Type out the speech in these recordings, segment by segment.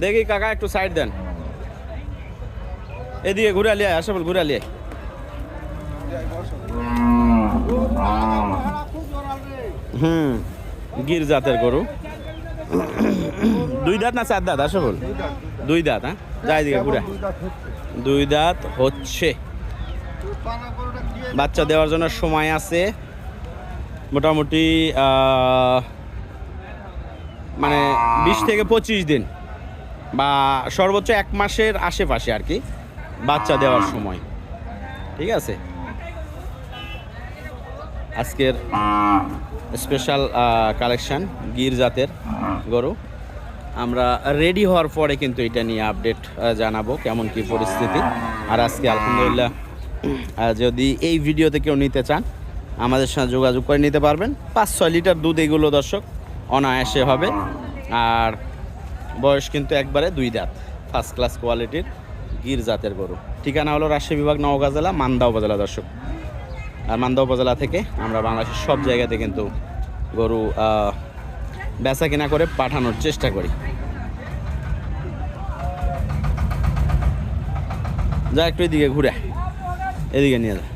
দেখি কাকা, একটু সাইড দেন। এদিকে ঘুরে আলিয়া আসাবল ঘুরে আলিয়া। হুম, গির জাতের গরু। দুই দাঁত না চার দাঁত আসাবল দুই দাঁত হ্যাঁ? যাই দিকে ঘুরে। দুই দাঁত হচ্ছে। বাচ্চা দেওয়ার জন্য সময় আছে। মোটামুটি মানে বিশ থেকে পঁচিশ দিন। বা সর্বোচ্চ এক মাসের আশেপাশে আর কি বাচ্চা দেওয়ার সময়। ঠিক আছে? আজকের স্পেশাল কালেকশন গির জাতের গরু। আমরা রেডি হওয়ার পরে কিন্তু এটা নিয়ে আপডেট জানাব কেমন কি পরিস্থিতি। আর আজকে আলহামদুলিল্লাহ যদি এই ভিডিওতে কেউ নিতে চান, আমাদের সাথে যোগাযোগ করে নিতে পারবেন। পাঁচ ছয় লিটার দুধ এগুলো দর্শক, অনায়াসে হবে। আর বয়স কিন্তু একবারে দুই দাঁত ফার্স্ট ক্লাস কোয়ালিটির গির জাতের গরু। ঠিকানা হলো রাজশাহী বিভাগ, নওগাঁ জেলা, মান্দা উপজেলা, দর্শক। আর মান্দা উপজেলা থেকে আমরা বাংলাদেশের সব জায়গাতে কিন্তু গরু বেচা কিনা করে পাঠানোর চেষ্টা করি। যা একটু এদিকে ঘুরে। এদিকে নিয়ে যা।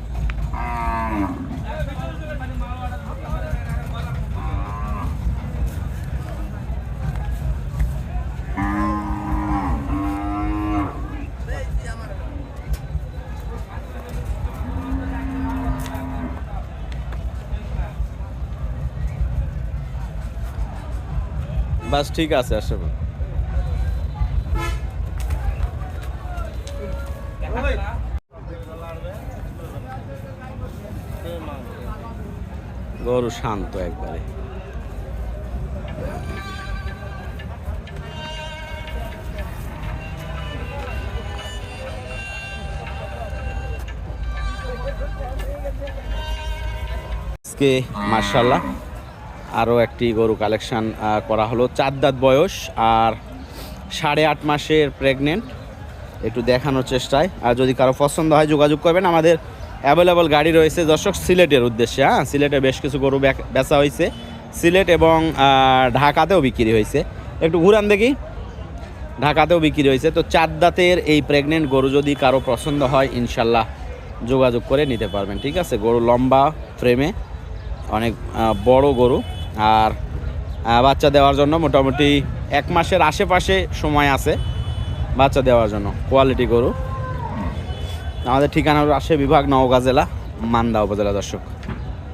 বাস ঠিক আছে আসবে গরু শান্ত একবারে। আজকে মার্শাল্লাহ আরও একটি গরু কালেকশান করা হলো। চার দাঁত বয়স আর সাড়ে আট মাসের প্রেগনেন্ট একটু দেখানোর চেষ্টায়। আর যদি কারও পছন্দ হয়, যোগাযোগ করবেন। আমাদের অ্যাভেলেবল গাড়ি রয়েছে দর্শক সিলেটের উদ্দেশ্যে। হ্যাঁ সিলেটে বেশ কিছু গরু বেচা হয়েছে। সিলেট এবং ঢাকাতেও বিক্রি হয়েছে। একটু ঘুরান দেখি। ঢাকাতেও বিক্রি হয়েছে। তো চার দাঁতের এই প্রেগনেন্ট গরু যদি কারও পছন্দ হয়, ইনশাল্লাহ যোগাযোগ করে নিতে পারবেন। ঠিক আছে? গরু লম্বা ফ্রেমে অনেক বড় গরু। আর বাচ্চা দেওয়ার জন্য মোটামুটি এক মাসের আশেপাশে সময় আছে বাচ্চা দেওয়ার জন্য কোয়ালিটি গরু। আমাদের ঠিকানা রাজশাহী বিভাগ, নওগাঁ জেলা, মান্দা উপজেলা দর্শক।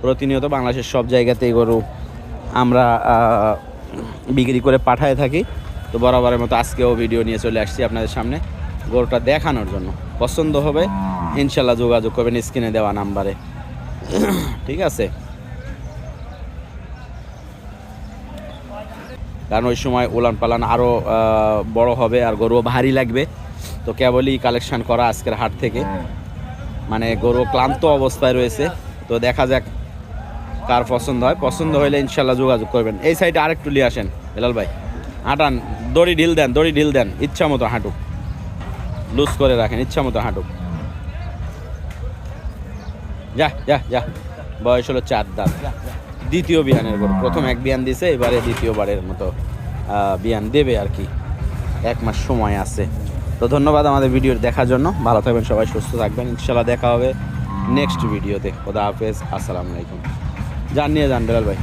প্রতিনিয়ত বাংলাদেশের সব জায়গাতেই গরু আমরা বিক্রি করে পাঠায় থাকি। তো বরাবরের মতো আজকেও ভিডিও নিয়ে চলে আসছি আপনাদের সামনে গরুটা দেখানোর জন্য। পছন্দ হবে ইনশাল্লাহ যোগাযোগ করবেন স্ক্রিনে দেওয়া নাম্বারে। ঠিক আছে? কারণ ওই সময় উলান পালান আরও বড় হবে আর গরুও ভারী লাগবে। তো কেবলই কালেকশন করা আজকের হাট থেকে। মানে গরু ক্লান্ত অবস্থায় রয়েছে। তো দেখা যাক কার পছন্দ হয়। পছন্দ হলে ইনশাল্লাহ যোগাযোগ করবেন। এই সাইডে আরেকটু নিয়ে আসেন, বেলাল ভাই। হাঁটান, দড়ি ঢিল দেন, দড়ি ঢিল দেন। ইচ্ছা মতো হাঁটুক। লুজ করে রাখেন, ইচ্ছা মতো হাঁটুক। যা যা যা। বয়স হলো চার দাঁত। দ্বিতীয় বিয়ানের গরু। প্রথম এক বিয়ান দিছে, এবারে দ্বিতীয়বারের মতো বিয়ান দেবে আর কি। এক মাস সময় আছে। তো ধন্যবাদ আমাদের ভিডিও দেখার জন্য। ভালো থাকবেন সবাই, সুস্থ থাকবেন। ইনশাল্লাহ দেখা হবে নেক্সট ভিডিওতে। খোদা হাফেজ। আসসালামু আলাইকুম। যান নিয়ে যান বেলাল ভাই।